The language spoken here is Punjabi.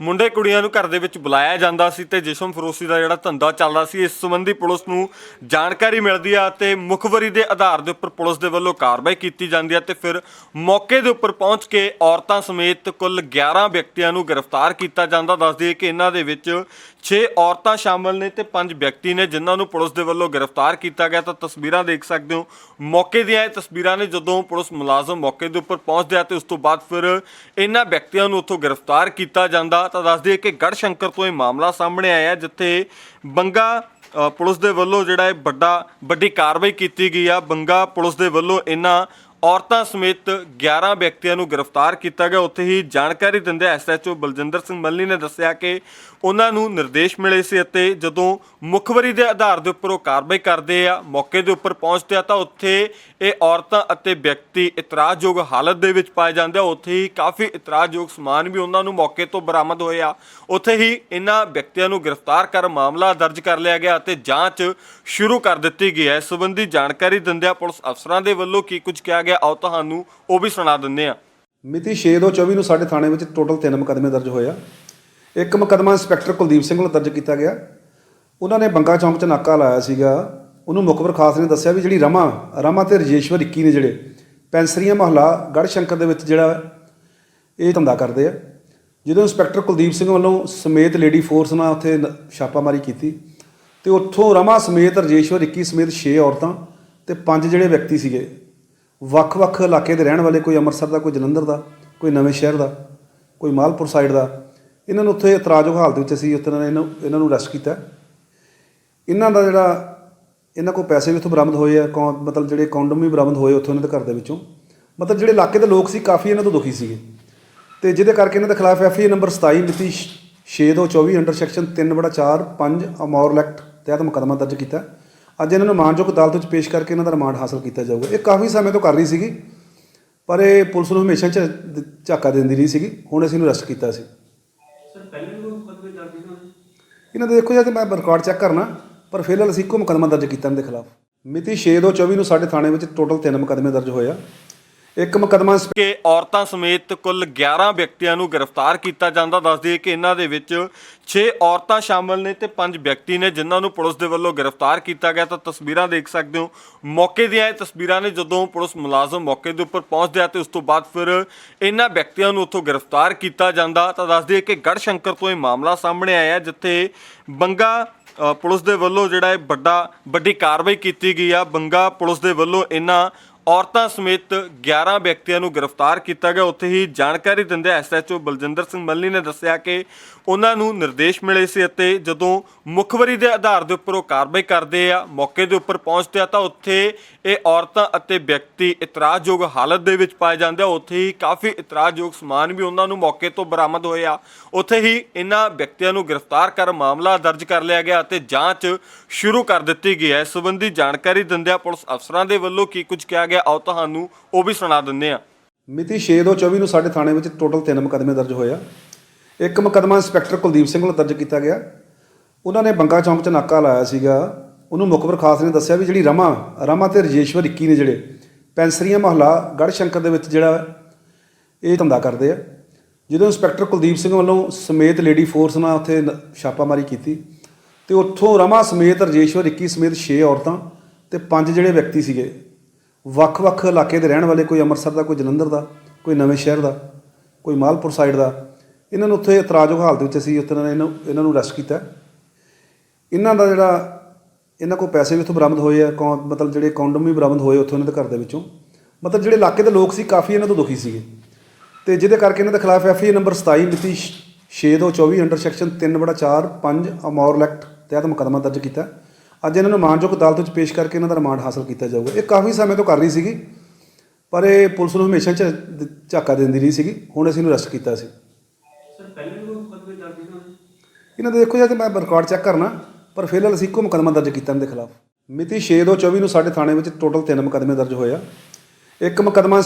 ਮੁੰਡੇ ਕੁੜੀਆਂ ਨੂੰ ਘਰ ਦੇ ਵਿੱਚ ਬੁਲਾਇਆ ਜਾਂਦਾ ਸੀ ਤੇ ਜਿਸਮ ਫਰੋਸ਼ੀ ਦਾ ਜਿਹੜਾ ਧੰਦਾ ਚੱਲਦਾ ਸੀ, ਇਸ ਸੰਬੰਧੀ ਪੁਲਿਸ ਨੂੰ ਜਾਣਕਾਰੀ ਮਿਲਦੀ ਆ ਤੇ ਮੁਖਬਰੀ ਦੇ ਆਧਾਰ ਦੇ ਉੱਪਰ ਪੁਲਿਸ ਦੇ ਵੱਲੋਂ ਕਾਰਵਾਈ ਕੀਤੀ ਜਾਂਦੀ ਆ ਤੇ ਫਿਰ ਮੌਕੇ ਦੇ ਉੱਪਰ ਪਹੁੰਚ ਕੇ ਔਰਤਾਂ ਸਮੇਤ ਕੁੱਲ 11 ਵਿਅਕਤੀਆਂ ਨੂੰ ਗ੍ਰਿਫਤਾਰ ਕੀਤਾ ਜਾਂਦਾ। ਦੱਸਦੀ ਦਈਏ ਕਿ ਇਹਨਾਂ ਦੇ ਵਿੱਚ 6 ਔਰਤਾਂ ਸ਼ਾਮਲ ਨੇ ਤੇ 5 ਵਿਅਕਤੀ ਨੇ, ਜਿਨ੍ਹਾਂ ਨੂੰ ਪੁਲਿਸ ਦੇ ਵੱਲੋਂ ਗ੍ਰਿਫਤਾਰ ਕੀਤਾ ਗਿਆ। ਤਾਂ ਤਸਵੀਰਾਂ ਦੇਖ ਸਕਦੇ ਹੋ। ਮੌਕੇ ਦੀਆਂ ਇਹ ਤਸਵੀਰਾਂ ਨੇ ਜਦੋਂ ਪੁਲਿਸ ਮੁਲਾਜ਼ਮ ਮੌਕੇ ਦੇ ਉੱਪਰ ਪਹੁੰਚਦੇ ਆ ਤੇ ਉਸ ਤੋਂ ਬਾਅਦ ਫਿਰ ਇਹਨਾਂ ਵਿਅਕਤੀਆਂ ਨੂੰ ਉੱਥੋਂ ਗ੍ਰਿਫਤਾਰ ਕੀਤਾ ਜਾਂਦਾ। ਤਾਂ ਦੱਸ ਦਈਏ ਕਿ ਗੜ੍ਹ ਸ਼ੰਕਰ ਤੋਂ ਇਹ ਮਾਮਲਾ ਸਾਹਮਣੇ ਆਇਆ ਜਿੱਥੇ ਬੰਗਾ ਪੁਲਿਸ ਦੇ ਵੱਲੋਂ ਜਿਹੜਾ ਇਹ ਵੱਡਾ, ਵੱਡੀ ਕਾਰਵਾਈ ਕੀਤੀ ਗਈ ਆ। ਬੰਗਾ ਪੁਲਿਸ ਦੇ ਵੱਲੋਂ ਇਹਨਾਂ ਔਰਤਾਂ ਸਮੇਤ 11 ਵਿਅਕਤੀਆਂ ਨੂੰ ਗ੍ਰਿਫਤਾਰ ਕੀਤਾ ਗਿਆ। ਉੱਥੇ ਹੀ ਜਾਣਕਾਰੀ ਦਿੰਦੇ ਐਸਐਚਓ ਬਲਜਿੰਦਰ ਸਿੰਘ ਮੱਲੀ ਨੇ ਦੱਸਿਆ ਕਿ ਉਹਨਾਂ ਨੂੰ ਨਿਰਦੇਸ਼ ਮਿਲੇ ਸੀ ਅਤੇ ਜਦੋਂ ਮੁਖਬਰੀ ਦੇ ਆਧਾਰ ਦੇ ਉੱਪਰ ਉਹ ਕਾਰਵਾਈ ਕਰਦੇ ਆ, ਮੌਕੇ ਦੇ ਉੱਪਰ ਪਹੁੰਚਦੇ ਆ, ਤਾਂ ਉੱਥੇ ਇਹ ਔਰਤਾਂ ਅਤੇ ਵਿਅਕਤੀ ਇਤਰਾਜ਼ਯੋਗ ਹਾਲਤ ਦੇ ਵਿੱਚ ਪਾਏ ਜਾਂਦੇ ਆ। ਉੱਥੇ ਹੀ ਕਾਫੀ ਇਤਰਾਜ਼ਯੋਗ ਸਮਾਨ ਵੀ ਉਹਨਾਂ ਨੂੰ ਮੌਕੇ ਤੋਂ ਬਰਾਮਦ ਹੋਇਆ ਉੱਥੇ ਹੀ ਇਹਨਾਂ ਵਿਅਕਤੀਆਂ ਨੂੰ ਗ੍ਰਿਫਤਾਰ ਕਰ ਮਾਮਲਾ ਦਰਜ ਕਰ ਲਿਆ ਗਿਆ ਅਤੇ ਜਾਂਚ ਸ਼ੁਰੂ ਕਰ ਦਿੱਤੀ ਗਈ ਹੈ। ਇਸ ਸੰਬੰਧੀ ਜਾਣਕਾਰੀ ਦਿੰਦਿਆਂ ਪੁਲਿਸ ਅਫਸਰਾਂ ਦੇ ਵੱਲੋਂ ਕੀ ਕੁਝ ਕਿਹਾ ਗਿਆ ਆਓ ਤੁਹਾਨੂੰ ਉਹ ਵੀ ਸੁਣਾ ਦਿੰਦੇ ਆ ਮਿਤੀ 6/2/24 ਨੂੰ ਸਾਡੇ ਥਾਣੇ ਵਿੱਚ ਟੋਟਲ 3 ਮੁਕੱਦਮੇ ਦਰਜ ਹੋਏ ਆ। ਇੱਕ ਮੁਕੱਦਮਾ ਇੰਸਪੈਕਟਰ ਕੁਲਦੀਪ ਸਿੰਘ ਵੱਲੋਂ ਦਰਜ ਕੀਤਾ ਗਿਆ। ਉਹਨਾਂ ਨੇ ਬੰਗਾ ਚੌਂਕ 'ਚ ਨਾਕਾ ਲਾਇਆ ਸੀਗਾ। ਉਹਨੂੰ ਮੁਖਬਰ ਖਾਸ ਨੇ ਦੱਸਿਆ ਵੀ ਜਿਹੜੀ ਰਮਾ ਰਮਾ ਤੇ ਰਜੇਸ਼ਵਰ 21 ਨੇ ਜਿਹੜੇ ਪੈਂਸਰੀਆਂ ਮਹੱਲਾ ਗੜ ਸ਼ੰਕਰ ਦੇ ਵਿੱਚ ਜਿਹੜਾ ਇਹ ਧੰਦਾ ਕਰਦੇ ਆ। ਜਦੋਂ ਇੰਸਪੈਕਟਰ ਕੁਲਦੀਪ ਸਿੰਘ ਵੱਲੋਂ ਸਮੇਤ ਲੇਡੀ ਫੋਰਸ ਨਾਲ ਉੱਥੇ ਛਾਪਾਮਾਰੀ ਕੀਤੀ ਤੇ ਉੱਥੋਂ ਰਮਾ ਸਮੇਤ ਰਜੇਸ਼ਵਰ 21 ਸਮੇਤ 6 ਔਰਤਾਂ ਤੇ 5 ਜਿਹੜੇ ਵਿਅਕਤੀ ਸੀਗੇ ਵੱਖ-ਵੱਖ ਇਲਾਕੇ ਦੇ ਰਹਿਣ ਵਾਲੇ, ਕੋਈ ਅੰਮ੍ਰਿਤਸਰ ਦਾ, ਕੋਈ ਜਲੰਧਰ ਦਾ, ਕੋਈ ਨਵੇਂ ਸ਼ਹਿਰ ਦਾ, ਕੋਈ ਮਾਲਪੁਰ ਸਾਈਡ ਦਾ, ਇਹਨਾਂ ਨੂੰ ਉੱਥੇ ਇਤਰਾਜ਼ਯੋਗ ਹਾਲਤ ਵਿੱਚ ਅਸੀਂ ਉੱਥੇ ਇਹਨਾਂ ਨੂੰ ਇਹਨਾਂ ਨੂੰ ਅਰੈਸਟ ਕੀਤਾ। ਇਹਨਾਂ ਦਾ ਜਿਹੜਾ, ਇਹਨਾਂ ਕੋਲ ਪੈਸੇ ਵੀ ਉੱਥੋਂ ਬਰਾਮਦ ਹੋਏ ਆ, ਕੌ- ਮਤਲਬ ਜਿਹੜੇ ਕੌਂਡਮ ਵੀ ਬਰਾਮਦ ਹੋਏ ਉੱਥੋਂ ਇਹਨਾਂ ਦੇ ਘਰ ਦੇ ਵਿੱਚੋਂ। ਮਤਲਬ ਜਿਹੜੇ ਇਲਾਕੇ ਦੇ ਲੋਕ ਸੀ, ਕਾਫੀ ਇਹਨਾਂ ਤੋਂ ਦੁਖੀ ਸੀਗੇ। ਤੇ ਜਿਹਦੇ ਕਰਕੇ ਇਹਨਾਂ ਦੇ ਖਿਲਾਫ ਐਫਆਈ ਨੰਬਰ 27 ਮਿਤੀ 6224 ਅੰਡਰ ਸੈਕਸ਼ਨ 3/4 5 ਅਮੌਰ ਐਕਟ ਤਹਿਤ ਮੁਕੱਦਮਾ ਦਰਜ ਕੀਤਾ। ਅੱਜ ਇਹਨਾਂ ਨੂੰ ਮਾਨਯੋਗ ਅਦਾਲਤ ਵਿੱਚ ਪੇਸ਼ ਕਰਕੇ ਇਹਨਾਂ ਦਾ ਰਿਮਾਂਡ ਹਾਸਲ ਕੀਤਾ ਜਾਊਗਾ। ਇਹ ਕਾਫੀ ਸਮੇਂ ਤੋਂ ਕਰ ਰਹੀ ਸੀਗੀ ਪਰ ਇਹ ਪੁਲਿਸ ਨੂੰ ਹਮੇਸ਼ਾ ਝਾਕਾ ਦਿੰਦੀ ਰਹੀ ਸੀਗੀ। ਹੁਣ ਅਸੀਂ ਇਹਨੂੰ ਅਰੈਸਟ ਕੀਤਾ ਸੀ। ਸਰ ਪਹਿਲੇ ਵੀ ਮੁਕੱਦਮੇ ਦਰਜ? ਇਹਨਾਂ ਦੇ ਦੇਖੋ ਜੀ ਮੈਂ ਰਿਕਾਰਡ ਚੈੱਕ ਕਰਨਾ ਪਰ ਫਿਲਹਾਲ ਅਸੀਂ ਇੱਕੋ ਮੁਕੱਦਮਾ ਦਰਜ ਕੀਤਾ ਇਹਨਾਂ ਦੇ ਖਿਲਾਫ। ਮਿਤੀ 6/2/24 ਨੂੰ ਸਾਡੇ ਥਾਣੇ ਵਿੱਚ ਟੋਟਲ 3 ਮੁਕੱਦਮੇ ਦਰਜ ਹੋਇਆ ਇੱਕ ਮੁਕੱਦਮਾ ਕਿ ਔਰਤਾਂ ਸਮੇਤ ਕੁੱਲ 11 ਵਿਅਕਤੀਆਂ ਨੂੰ ਗ੍ਰਿਫਤਾਰ ਕੀਤਾ ਜਾਂਦਾ। ਦੱਸ ਦਈਏ ਕਿ ਇਹਨਾਂ ਦੇ ਵਿੱਚ 6 ਔਰਤਾਂ ਸ਼ਾਮਲ ਨੇ ਤੇ 5 ਵਿਅਕਤੀ ਨੇ, ਜਿਨ੍ਹਾਂ ਨੂੰ ਪੁਲਿਸ ਦੇ ਵੱਲੋਂ ਗ੍ਰਿਫਤਾਰ ਕੀਤਾ ਗਿਆ। ਤਾਂ ਤਸਵੀਰਾਂ ਦੇਖ ਸਕਦੇ ਹੋ। ਮੌਕੇ ਦੀਆਂ ਇਹ ਤਸਵੀਰਾਂ ਨੇ ਜਦੋਂ ਪੁਲਿਸ ਮੁਲਾਜ਼ਮ ਮੌਕੇ ਦੇ ਉੱਪਰ ਪਹੁੰਚਦੇ ਆ ਤੇ ਉਸ ਤੋਂ ਬਾਅਦ ਫਿਰ ਇਹਨਾਂ ਵਿਅਕਤੀਆਂ ਨੂੰ ਉੱਥੋਂ ਗ੍ਰਿਫਤਾਰ ਕੀਤਾ ਜਾਂਦਾ। ਤਾਂ ਦੱਸ ਦਈਏ ਕਿ ਗੜ੍ਹ ਸ਼ੰਕਰ ਤੋਂ ਇਹ ਮਾਮਲਾ ਸਾਹਮਣੇ ਆਇਆ, ਜਿੱਥੇ ਬੰਗਾ ਪੁਲਿਸ ਦੇ ਵੱਲੋਂ ਜਿਹੜਾ ਇਹ ਵੱਡਾ, ਵੱਡੀ ਕਾਰਵਾਈ ਕੀਤੀ ਗਈ ਆ। ਬੰਗਾ ਪੁਲਿਸ ਦੇ ਵੱਲੋਂ ਇਹਨਾਂ ਔਰਤਾਂ ਸਮੇਤ 11 ਵਿਅਕਤੀਆਂ ਨੂੰ ਗ੍ਰਿਫਤਾਰ ਕੀਤਾ ਗਿਆ। ਉੱਥੇ ਹੀ ਜਾਣਕਾਰੀ ਦਿੰਦੇ ਐਸਐਚਓ ਬਲਜਿੰਦਰ ਸਿੰਘ ਮੱਲੀ ਨੇ ਦੱਸਿਆ ਕਿ ਉਹਨਾਂ ਨੂੰ ਨਿਰਦੇਸ਼ ਮਿਲੇ ਸੀ ਅਤੇ ਜਦੋਂ ਮੁਖਬਰੀ ਦੇ ਆਧਾਰ ਦੇ ਉੱਪਰ ਉਹ ਕਾਰਵਾਈ ਕਰਦੇ ਆ, ਮੌਕੇ ਦੇ ਉੱਪਰ ਪਹੁੰਚਦੇ ਆ, ਤਾਂ ਉੱਥੇ ਇਹ ਔਰਤਾਂ ਅਤੇ ਵਿਅਕਤੀ ਇਤਰਾਜ਼ਯੋਗ ਹਾਲਤ ਦੇ ਵਿੱਚ ਪਾਏ ਜਾਂਦੇ ਆ। ਉੱਥੇ ਹੀ ਕਾਫੀ ਇਤਰਾਜ਼ਯੋਗ ਸਮਾਨ ਵੀ ਉਹਨਾਂ ਨੂੰ ਮੌਕੇ ਤੋਂ ਬਰਾਮਦ ਹੋਇਆ ਉੱਥੇ ਹੀ ਇਹਨਾਂ ਵਿਅਕਤੀਆਂ ਨੂੰ ਗ੍ਰਿਫਤਾਰ ਕਰ ਮਾਮਲਾ ਦਰਜ ਕਰ ਲਿਆ ਗਿਆ ਅਤੇ ਜਾਂਚ ਸ਼ੁਰੂ ਕਰ ਦਿੱਤੀ ਗਈ ਹੈ। ਇਸ ਸੰਬੰਧੀ ਜਾਣਕਾਰੀ ਦਿੰਦਿਆਂ ਪੁਲਿਸ ਅਫਸਰਾਂ ਦੇ ਵੱਲੋਂ ਕੀ ਕੁਝ ਕਿਹਾ ਗਿਆ, ਆਓ ਤੁਹਾਨੂੰ ਉਹ ਵੀ ਸੁਣਾ ਦਿੰਦੇ ਆ ਮਿਤੀ 6/2/24 ਨੂੰ ਸਾਡੇ ਥਾਣੇ ਵਿੱਚ ਟੋਟਲ 3 ਮੁਕੱਦਮੇ ਦਰਜ ਹੋਇਆ ਇੱਕ ਮੁਕੱਦਮਾ ਇੰਸਪੈਕਟਰ ਕੁਲਦੀਪ ਸਿੰਘ ਵੱਲੋਂ ਦਰਜ ਕੀਤਾ ਗਿਆ। ਉਹਨਾਂ ਨੇ ਬੰਗਾ ਚੌਂਕ 'ਚ ਨਾਕਾ ਲਾਇਆ ਸੀਗਾ। ਉਹਨੂੰ ਮੁਖਬਰ ਖਾਸ ਨੇ ਦੱਸਿਆ ਵੀ ਜਿਹੜੀ ਰਮਾ ਰਮਾ ਤੇ ਰਜੇਸ਼ਵਰ 21 ਨੇ ਜਿਹੜੇ ਪੈਂਸਰੀਆਂ ਮਹੱਲਾ ਗੜ੍ਹ ਸ਼ੰਕਰ ਦੇ ਵਿੱਚ ਜਿਹੜਾ, ਇਹ ਧੰਦਾ ਕਰਦੇ ਆ। ਜਦੋਂ ਇੰਸਪੈਕਟਰ ਕੁਲਦੀਪ ਸਿੰਘ ਵੱਲੋਂ ਸਮੇਤ ਲੇਡੀ ਫੋਰਸ ਨਾਲ ਉੱਥੇ ਛਾਪਾਮਾਰੀ ਕੀਤੀ ਤੇ ਉੱਥੋਂ ਰਮਾ ਸਮੇਤ ਰਜੇਸ਼ਵਰ 21 ਸਮੇਤ 6 ਔਰਤਾਂ ਤੇ 5 ਜਿਹੜੇ ਵਿਅਕਤੀ ਸੀਗੇ। ਵੱਖ-ਵੱਖ ਇਲਾਕੇ ਦੇ ਰਹਿਣ ਵਾਲੇ, ਕੋਈ ਅੰਮ੍ਰਿਤਸਰ ਦਾ, ਕੋਈ ਜਲੰਧਰ ਦਾ, ਕੋਈ ਨਵੇਂ ਸ਼ਹਿਰ ਦਾ, ਕੋਈ ਮਾਲਪੁਰ ਸਾਈਡ ਦਾ, ਇਹਨਾਂ ਨੂੰ ਉੱਥੇ ਇਤਰਾਜ਼ਯੋਗ ਹਾਲਤ ਵਿੱਚ ਅਸੀਂ ਉੱਥੇ ਇਹਨਾਂ ਨੂੰ ਇਹਨਾਂ ਨੂੰ ਅਰੈਸਟ ਕੀਤਾ। ਇਹਨਾਂ ਦਾ ਜਿਹੜਾ, ਇਹਨਾਂ ਕੋਲ ਪੈਸੇ ਵੀ ਉੱਥੋਂ ਬਰਾਮਦ ਹੋਏ ਆ ਕੌ- ਮਤਲਬ ਜਿਹੜੇ ਕੌਂਡਮ ਵੀ ਬਰਾਮਦ ਹੋਏ ਉੱਥੋਂ ਇਹਨਾਂ ਦੇ ਘਰ ਦੇ ਵਿੱਚੋਂ। ਮਤਲਬ ਜਿਹੜੇ ਇਲਾਕੇ ਦੇ ਲੋਕ ਸੀ, ਕਾਫੀ ਇਹਨਾਂ ਤੋਂ ਦੁਖੀ ਸੀਗੇ। ਤੇ ਜਿਹਦੇ ਕਰਕੇ ਇਹਨਾਂ ਦੇ ਖਿਲਾਫ ਐਫਆਈ ਨੰਬਰ 27 ਮਿਤੀ 6224 ਅੰਡਰ ਸੈਕਸ਼ਨ 3/4 5 ਅਮੌਰ ਐਕਟ ਤਹਿਤ ਮੁਕੱਦਮਾ ਦਰਜ ਕੀਤਾ। ਅੱਜ ਇਹਨਾਂ ਨੂੰ ਮਾਨਯੋਗ ਅਦਾਲਤ ਵਿੱਚ ਪੇਸ਼ ਕਰਕੇ ਇਹਨਾਂ ਦਾ ਰਿਮਾਂਡ ਹਾਸਲ ਕੀਤਾ ਜਾਊਗਾ। ਇਹ ਕਾਫੀ ਸਮੇਂ ਤੋਂ ਕਰ ਰਹੀ ਸੀਗੀ ਪਰ ਇਹ ਪੁਲਿਸ ਨੂੰ ਹਮੇਸ਼ਾ ਝਾਕਾ ਦਿੰਦੀ ਰਹੀ ਸੀਗੀ। ਹੁਣ ਅਸੀਂ ਇਹਨੂੰ ਅਰੈਸਟ ਕੀਤਾ ਸੀ। ਸਰ ਪਹਿਲੇ ਵੀ ਮੁਕੱਦਮੇ ਦਰਜ ਉਹਦੇ? ਇਹਨਾਂ ਦੇ ਦੇਖੋ ਜੀ ਮੈਂ ਰਿਕਾਰਡ ਚੈੱਕ ਕਰਨਾ ਪਰ ਫਿਲਹਾਲ ਅਸੀਂ ਇੱਕੋ ਮੁਕੱਦਮਾ ਦਰਜ ਕੀਤਾ ਇਹਨਾਂ ਦੇ ਖਿਲਾਫ। ਮਿਤੀ 6/2/24 ਨੂੰ ਸਾਡੇ ਥਾਣੇ ਵਿੱਚ ਟੋਟਲ 3 ਮੁਕੱਦਮੇ ਦਰਜ ਹੋਇਆ ਇੱਕ ਮੁਕੱਦਮਾ